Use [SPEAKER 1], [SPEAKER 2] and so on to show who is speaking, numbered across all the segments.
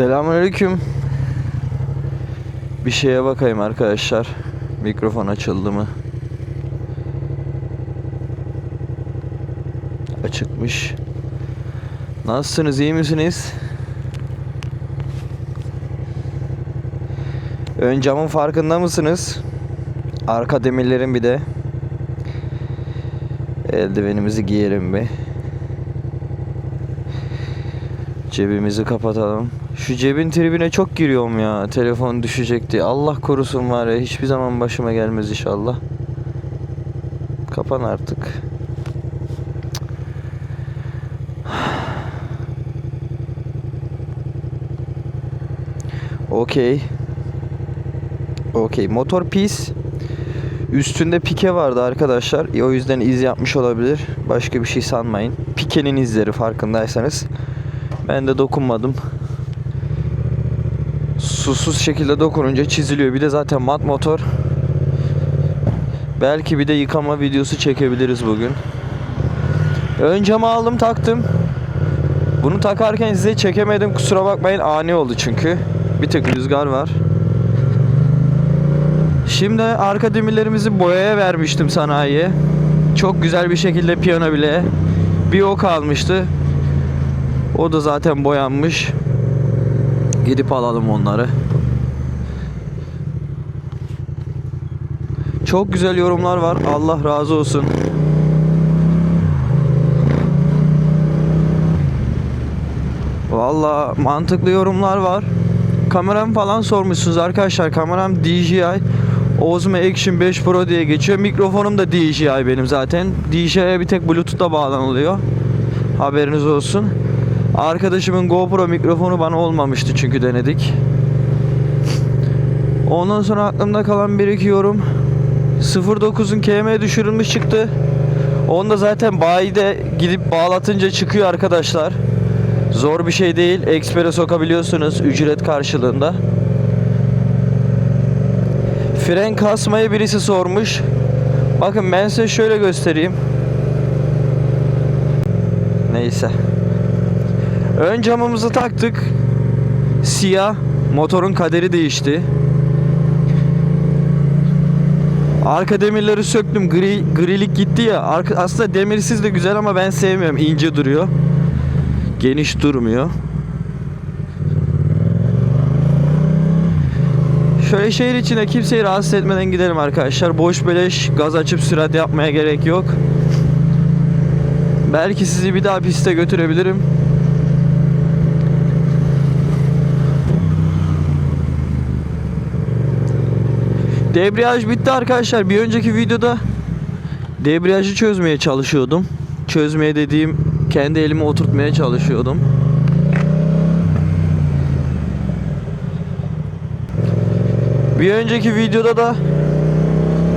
[SPEAKER 1] Selamünaleyküm. Bir şeye bakayım arkadaşlar. Mikrofon açıldı mı? Açıkmış. Nasılsınız? iyi misiniz? Ön camın farkında mısınız? Arka demirlerin bir de. Eldivenimizi giyelim bir. Cebimizi kapatalım. Şu cebin tribine çok giriyorum ya. Telefon düşecekti. Allah korusun var ya. Hiçbir zaman başıma gelmez inşallah. Kapan artık. Okey. Okey. Motor pis. Üstünde pike vardı arkadaşlar. E, O yüzden iz yapmış olabilir. Başka bir şey sanmayın. Pikenin izleri farkındaysanız. Ben de dokunmadım. Susuz şekilde dokununca çiziliyor. Bir de zaten mat motor. Belki bir de yıkama videosu çekebiliriz bugün. Ön camı aldım taktım. Bunu takarken size çekemedim kusura bakmayın ani oldu çünkü. Bir tık rüzgar var. Şimdi arka demirlerimizi boyaya vermiştim sanayiye. Çok güzel bir şekilde piyano bile. Bir o kalmıştı. O da zaten boyanmış. Gidip alalım onları. Çok güzel yorumlar var. Allah razı olsun. Valla mantıklı yorumlar var. Kameram falan sormuşsunuz arkadaşlar. Kameram DJI Osmo Action 5 Pro diye geçiyor. Mikrofonum da DJI benim zaten. DJI'ye bir tek Bluetooth'la bağlanılıyor. Haberiniz olsun. Arkadaşımın GoPro mikrofonu bana olmamıştı çünkü denedik. Ondan sonra aklımda kalan bir iki yorum. 09'un KM düşürülmüş çıktı. Onu da zaten bayide gidip bağlatınca çıkıyor arkadaşlar. Zor bir şey değil. Expert'e sokabiliyorsunuz ücret karşılığında. Fren kasmayı birisi sormuş. Bakın ben size şöyle göstereyim. Neyse. Ön camımızı taktık. Siyah. Motorun kaderi değişti. Arka demirleri söktüm. Gri, grilik gitti ya. Arka, aslında demirsiz de güzel ama ben sevmiyorum. İnce duruyor. Geniş durmuyor. Şöyle şehir içinde kimseyi rahatsız etmeden gidelim arkadaşlar. Boş beleş gaz açıp sürat yapmaya gerek yok. Belki sizi bir daha piste götürebilirim. Debriyaj bitti arkadaşlar. Bir önceki videoda debriyajı çözmeye çalışıyordum. Çözmeye dediğim kendi elime oturtmaya çalışıyordum. Bir önceki videoda da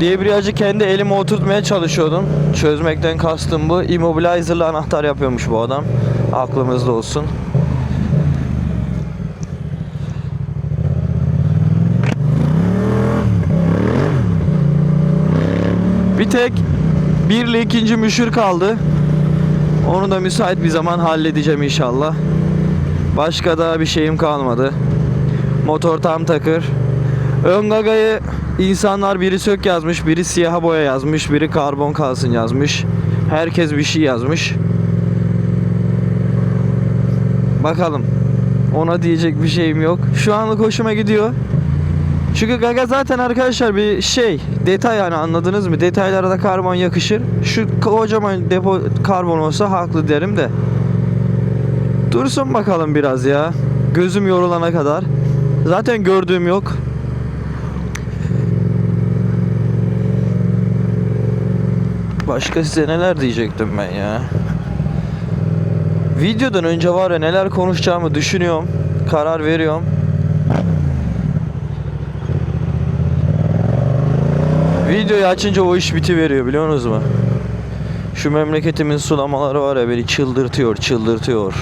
[SPEAKER 1] debriyajı kendi elime oturtmaya çalışıyordum. Çözmekten kastım bu. Immobilizer'la anahtar yapıyormuş bu adam. Aklımızda olsun. Bir tek bir ile ikinci müşür kaldı. Onu da müsait bir zaman halledeceğim inşallah. Başka da bir şeyim kalmadı. Motor tam takır. Ön gagayı insanlar biri sök yazmış, biri siyaha boya yazmış, biri karbon kalsın yazmış. Herkes bir şey yazmış. Bakalım. Ona diyecek bir şeyim yok. Şu anlık hoşuma gidiyor. Çünkü Gaga zaten arkadaşlar bir şey detay yani anladınız mı? Detaylara da karbon yakışır. Şu kocaman depo karbon olsa haklı derim de. Dursun bakalım biraz ya. Gözüm yorulana kadar. Zaten gördüğüm yok. Başka size neler diyecektim ben ya. Videodan önce var ya neler konuşacağımı düşünüyorum. Karar veriyorum. Videoyu açınca o iş biti veriyor biliyor musunuz mu? Şu memleketimin sulamaları var ya beni çıldırtıyor, çıldırtıyor.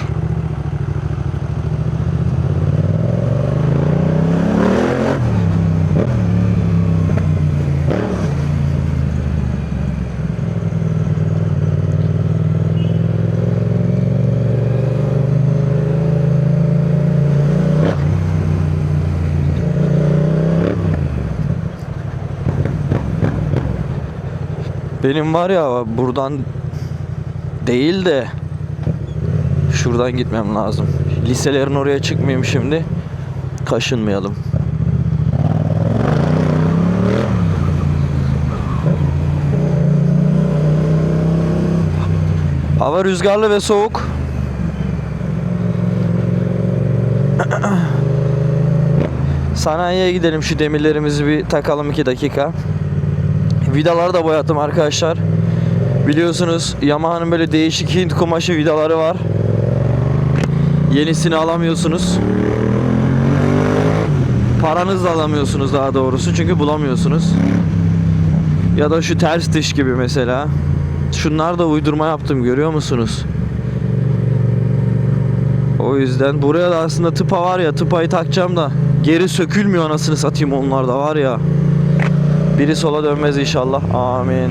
[SPEAKER 1] Benim var ya buradan değil de şuradan gitmem lazım. Liselerin oraya çıkmayayım şimdi. Kaşınmayalım. Hava rüzgarlı ve soğuk. Sanayiye gidelim şu demirlerimizi bir takalım 2 dakika. Vidaları da boyattım arkadaşlar. Biliyorsunuz Yamaha'nın böyle değişik Hint kumaşı vidaları var. Yenisini alamıyorsunuz. Paranızla alamıyorsunuz daha doğrusu çünkü bulamıyorsunuz. Ya da şu ters diş gibi mesela. Şunlar da uydurma yaptım görüyor musunuz? O yüzden buraya da aslında tıpa var ya tıpayı takacağım da geri sökülmüyor anasını satayım onlar da var ya. Biri sola dönmez inşallah. Amin.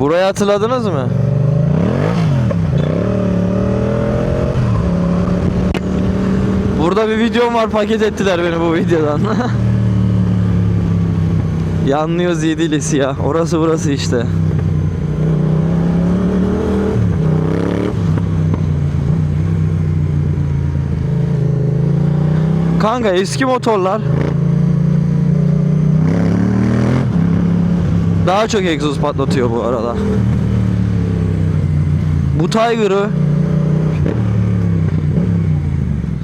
[SPEAKER 1] Burayı hatırladınız mı? Burada bir videom var paket ettiler beni bu videodan. Yanlıyoruz yedilisi ya. Orası burası işte. Kanka eski motorlar daha çok egzoz patlatıyor bu arada. Bu Tiger'ı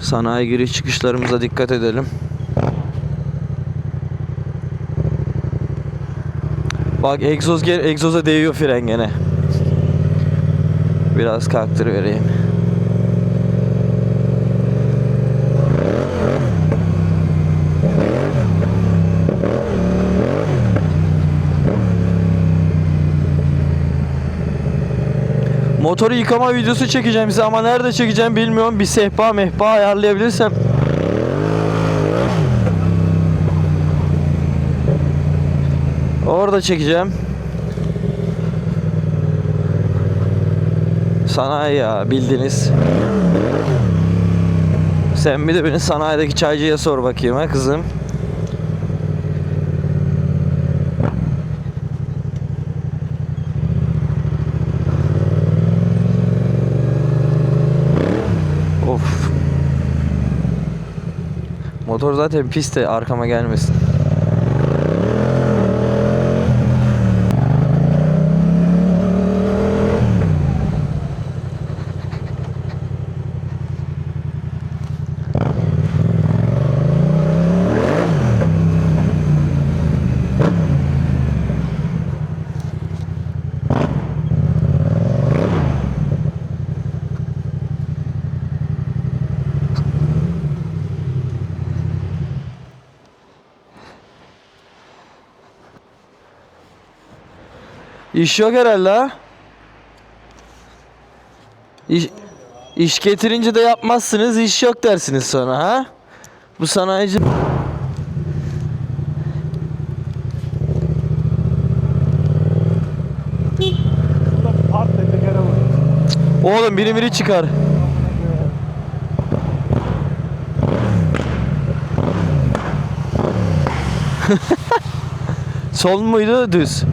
[SPEAKER 1] Sanayi giriş çıkışlarımıza dikkat edelim. Bak egzoz egzoza değiyor fren gene. Biraz kalktır vereyim. Motoru yıkama videosu çekeceğim size ama nerede çekeceğim bilmiyorum. Bir sehpa mehpa ayarlayabilirsem. Orada çekeceğim. Sanayi ya bildiniz. Sen bir de beni sanayideki çaycıya sor bakayım ha kızım. Motor zaten piste arkama gelmesin. İş yok herhalde ha? İş, iş getirince de yapmazsınız, iş yok dersiniz sonra ha? Bu sanayici... Oğlum biri biri çıkar. Sol muydu düz?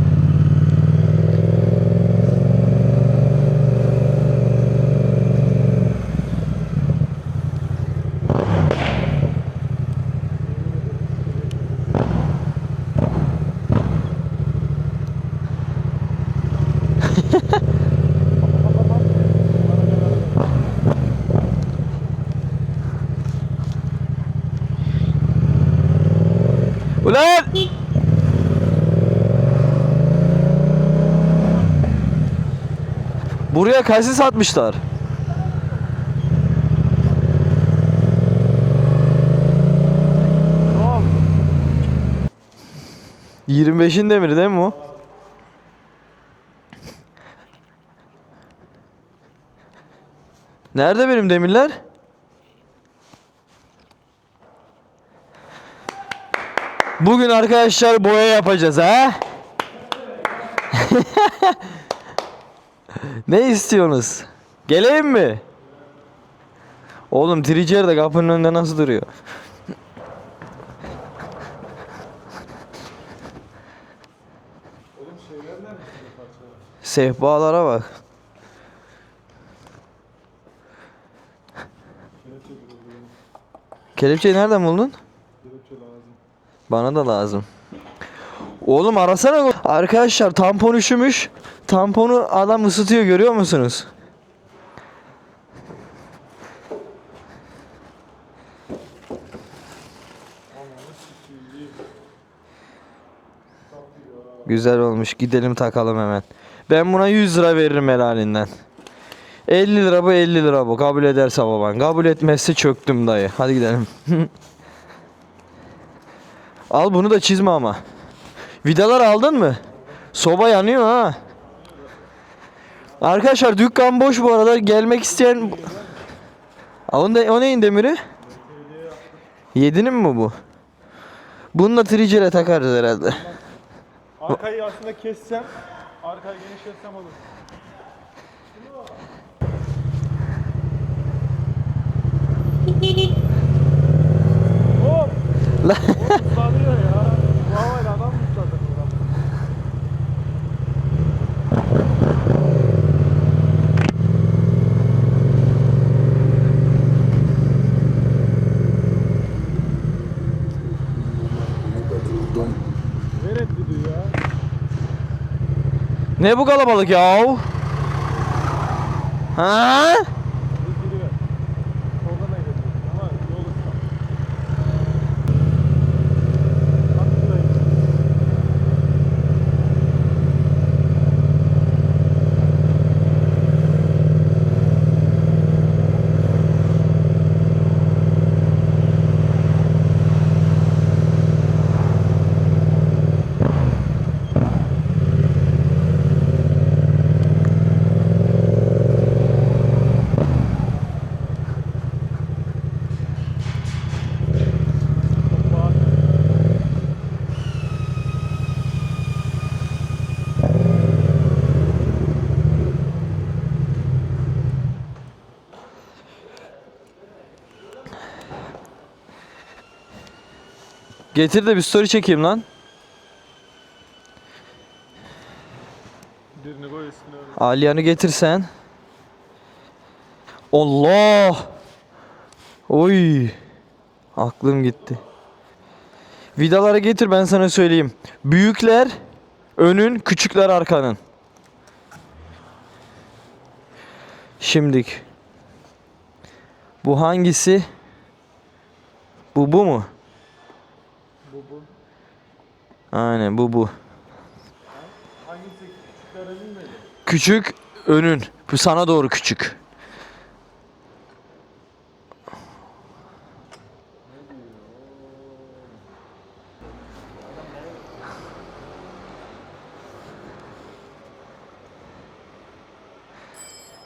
[SPEAKER 1] Buraya kayısı satmışlar.
[SPEAKER 2] Oldu?
[SPEAKER 1] 25'in demiri değil mi o? Nerede benim demirler? Bugün arkadaşlar boya yapacağız ha? ne istiyorsunuz? Geleyim mi? Oğlum Tricer de kapının önünde nasıl duruyor? Sehpalara bak. Kelepçeyi nereden buldun?
[SPEAKER 2] Kelepçe lazım.
[SPEAKER 1] Bana da lazım. Oğlum arasana. Arkadaşlar tampon üşümüş. Tamponu adam ısıtıyor görüyor musunuz? Güzel olmuş. Gidelim takalım hemen. Ben buna 100 lira veririm helalinden. 50 lira bu 50 lira bu. Kabul ederse baban. Kabul etmezse çöktüm dayı. Hadi gidelim. Al bunu da çizme ama. Vidalar aldın mı? Soba yanıyor ha. Arkadaşlar dükkan boş bu arada. Gelmek isteyen... Aa, O, ne, o neyin demiri? Yedinin mi bu? Bunu da tricere takarız herhalde.
[SPEAKER 2] Arkayı aslında kessem, arkayı genişletsem olur. Hop!
[SPEAKER 1] La-
[SPEAKER 2] Oğlum sarıyor ya. Bu havayla adam mı ısladı buradan? Ver et dedi ya.
[SPEAKER 1] Ne bu kalabalık ya? Ha?
[SPEAKER 2] Bir giri ver. Soldan eyle ama yol ıslak. Bak burayı. Bak.
[SPEAKER 1] Getir de bir story çekeyim lan.
[SPEAKER 2] Birini koy üstüne öyle.
[SPEAKER 1] Aliyan'ı getirsen. Allah! Oy! Aklım gitti. Vidaları getir ben sana söyleyeyim. Büyükler önün, küçükler arkanın. Şimdik. Bu hangisi? Bu bu mu?
[SPEAKER 2] Bu bu.
[SPEAKER 1] Aynen bu bu.
[SPEAKER 2] Hangisi küçükler emin miydi?
[SPEAKER 1] Küçük önün. Bu sana doğru küçük.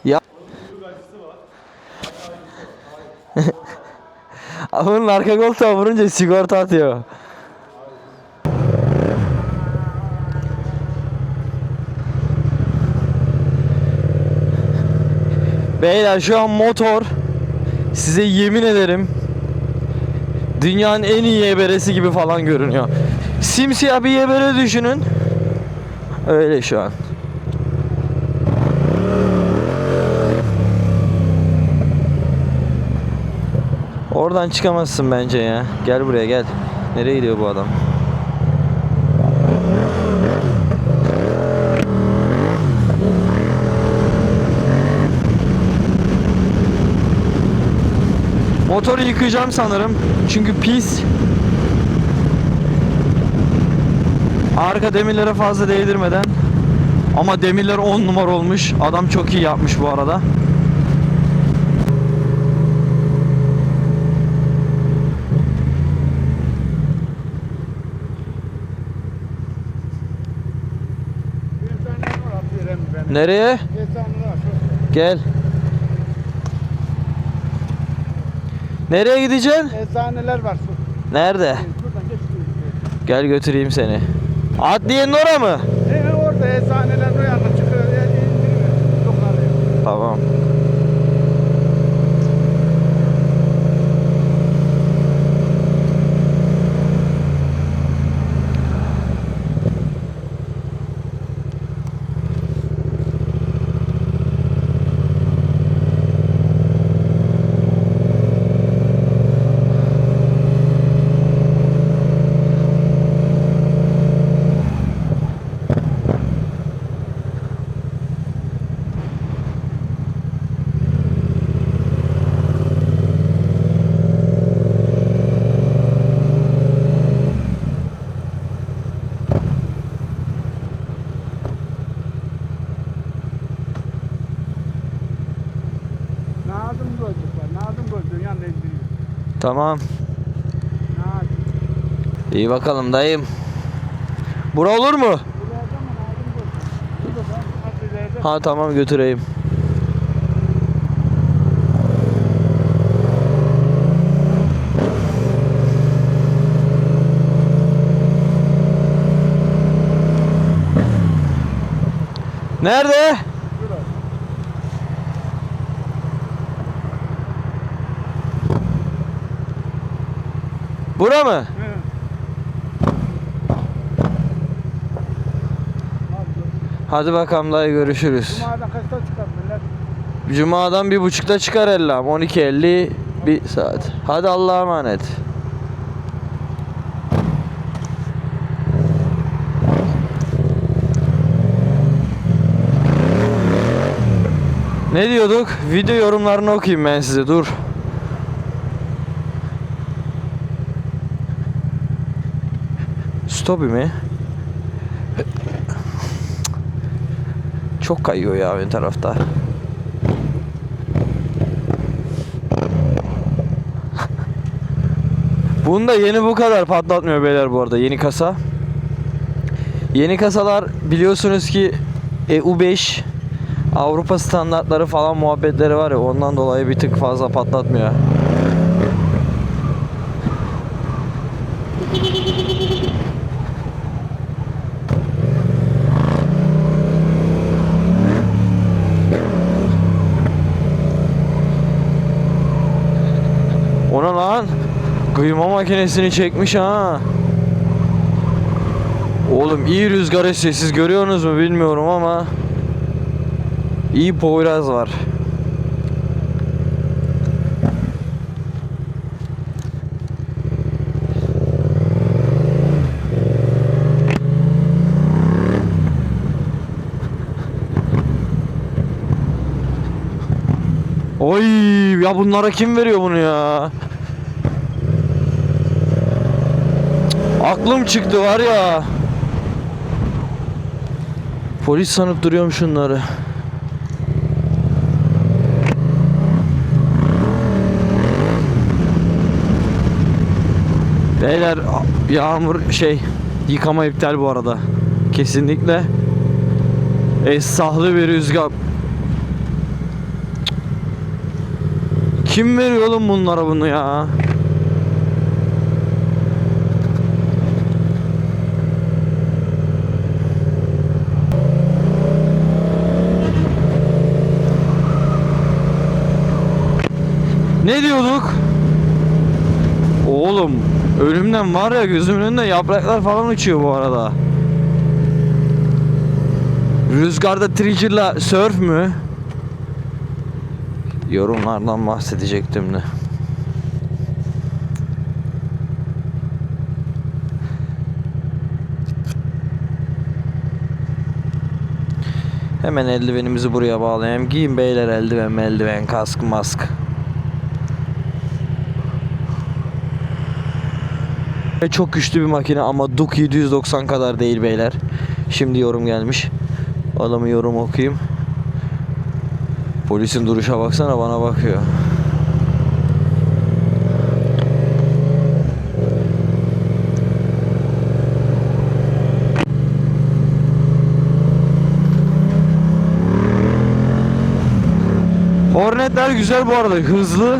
[SPEAKER 1] Ya Bunun arka koltuğa vurunca sigorta atıyor. Beyler şu an motor size yemin ederim dünyanın en iyi eberesi gibi falan görünüyor. Simsiyah bir ebere düşünün. Öyle şu an. Oradan çıkamazsın bence ya. Gel buraya gel. Nereye gidiyor bu adam? Motoru yıkayacağım sanırım. Çünkü pis. Arka demirlere fazla değdirmeden. Ama demirler 10 numara olmuş. Adam çok iyi yapmış bu arada. Nereye? Gel. Nereye gideceksin?
[SPEAKER 2] Eczaneler var.
[SPEAKER 1] Nerede? Gel götüreyim seni. Adliyenin ora mı?
[SPEAKER 2] E orada eczaneler
[SPEAKER 1] Tamam. İyi bakalım dayım. Bura olur mu? Ha tamam götüreyim. Nerede? Bura mı?
[SPEAKER 2] He.
[SPEAKER 1] Hadi bakalım dayı görüşürüz.
[SPEAKER 2] Cuma'da kaçta çıkar millet?
[SPEAKER 1] Cuma'dan bir buçukta çıkar ellam. 12.50 bir saat. Hadi Allah'a emanet. Ne diyorduk? Video yorumlarını okuyayım ben size. Dur. Stop mi? Çok kayıyor ya ön tarafta. Bunu da yeni bu kadar patlatmıyor beyler bu arada yeni kasa. Yeni kasalar biliyorsunuz ki EU5 Avrupa standartları falan muhabbetleri var ya ondan dolayı bir tık fazla patlatmıyor. Ona lan kıyma makinesini çekmiş ha. Oğlum iyi rüzgar esiyor. Siz görüyorsunuz mu bilmiyorum ama iyi Poyraz var. Oy ya bunlara kim veriyor bunu ya? Aklım çıktı var ya. Polis sanıp duruyorum şunları. Beyler yağmur şey yıkama iptal bu arada. Kesinlikle. Esahlı bir rüzgar. Kim veriyor oğlum bunlara bunu ya? Ne diyorduk? Oğlum önümden var ya gözümün önünde yapraklar falan uçuyor bu arada. Rüzgarda trigger'la surf mü? Yorumlardan bahsedecektim de. Hemen eldivenimizi buraya bağlayayım. Giyin beyler eldiven, eldiven, kask, mask. Çok güçlü bir makine ama Duke 790 kadar değil beyler. Şimdi yorum gelmiş. Adamı yorum okuyayım. Polisin duruşa baksana bana bakıyor. Hornetler güzel bu arada hızlı.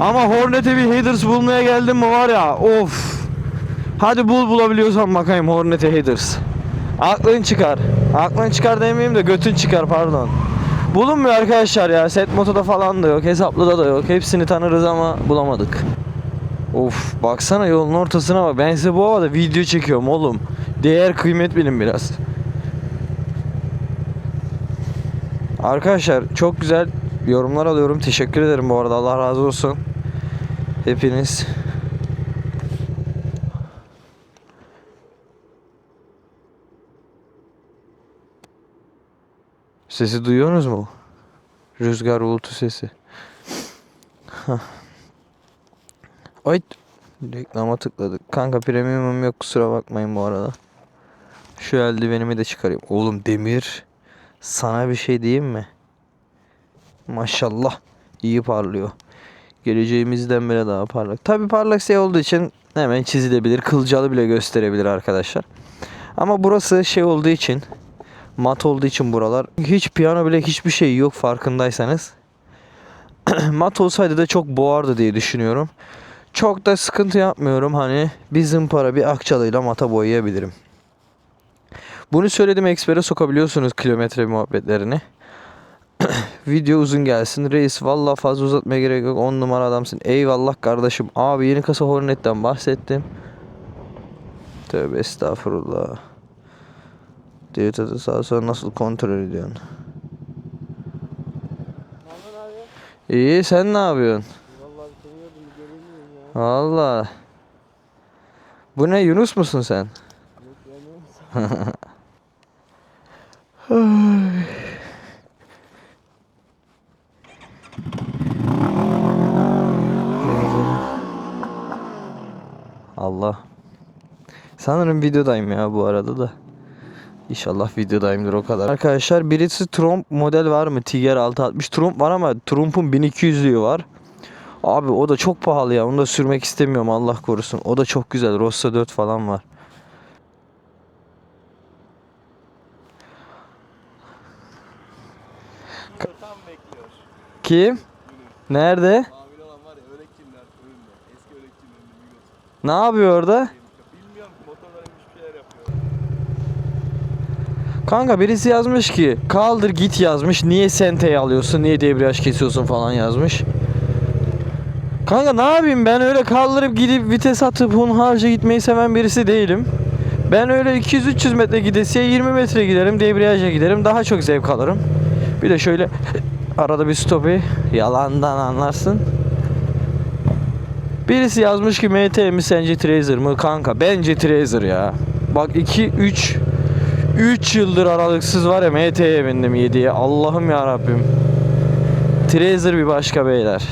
[SPEAKER 1] Ama Hornet'e bir headers bulmaya geldim mi var ya of. Hadi bul bulabiliyorsan bakayım Hornet'e headers. Aklın çıkar. Aklın çıkar demeyeyim de götün çıkar pardon. Bulunmuyor arkadaşlar ya. Set motoda falan da yok. Hesaplıda da yok. Hepsini tanırız ama bulamadık. Of baksana yolun ortasına bak. Ben size bu havada video çekiyorum oğlum. Değer kıymet bilin biraz. Arkadaşlar çok güzel yorumlar alıyorum. Teşekkür ederim bu arada. Allah razı olsun. Hepiniz. Sesi duyuyorsunuz mu? Rüzgar bulutu sesi. Ay reklama tıkladık. Kanka premiumum yok kusura bakmayın bu arada. Şu eldivenimi de çıkarayım. Oğlum demir sana bir şey diyeyim mi? Maşallah iyi parlıyor. Geleceğimizden bile daha parlak. Tabi parlak şey olduğu için hemen çizilebilir. Kılcalı bile gösterebilir arkadaşlar. Ama burası şey olduğu için mat olduğu için buralar hiç piyano bile hiçbir şey yok farkındaysanız. mat olsaydı da çok boğardı diye düşünüyorum. Çok da sıkıntı yapmıyorum hani bir zımpara bir akçalıyla mata boyayabilirim. Bunu söyledim ekspere sokabiliyorsunuz kilometre muhabbetlerini. Video uzun gelsin. Reis valla fazla uzatmaya gerek yok. 10 numara adamsın. Eyvallah kardeşim. Abi yeni kasa Hornet'ten bahsettim. Tövbe estağfurullah. Tadı sağa sola nasıl kontrol ediyorsun? İyi sen ne yapıyorsun?
[SPEAKER 2] Vallahi.
[SPEAKER 1] Valla. Bu ne Yunus musun sen? Allah. Sanırım videodayım ya bu arada da. İnşallah videodayımdır o kadar. Arkadaşlar birisi Trump model var mı? Tiger 660 Trump var ama Trump'un 1200'lüğü var. Abi o da çok pahalı ya. Onu da sürmek istemiyorum Allah korusun. O da çok güzel. Rossa 4 falan var. Kim? Nerede? Ne yapıyor orada?
[SPEAKER 3] Bilmiyorum ki motorlara bir şeyler yapıyor.
[SPEAKER 1] Kanka birisi yazmış ki kaldır git yazmış. Niye senteyi alıyorsun? Niye debriyaj kesiyorsun falan yazmış. Kanka ne yapayım ben öyle kaldırıp gidip vites atıp hunharca gitmeyi seven birisi değilim. Ben öyle 200-300 metre gidesiye 20 metre giderim debriyaja giderim daha çok zevk alırım. Bir de şöyle arada bir stopi yalandan anlarsın. Birisi yazmış ki MT mi sence Trazer mı? Kanka bence Trazer ya. Bak 2 3 3 yıldır aralıksız var ya MT'ye bindim 7'ye. Allah'ım ya Rabbim. Trazer bir başka beyler.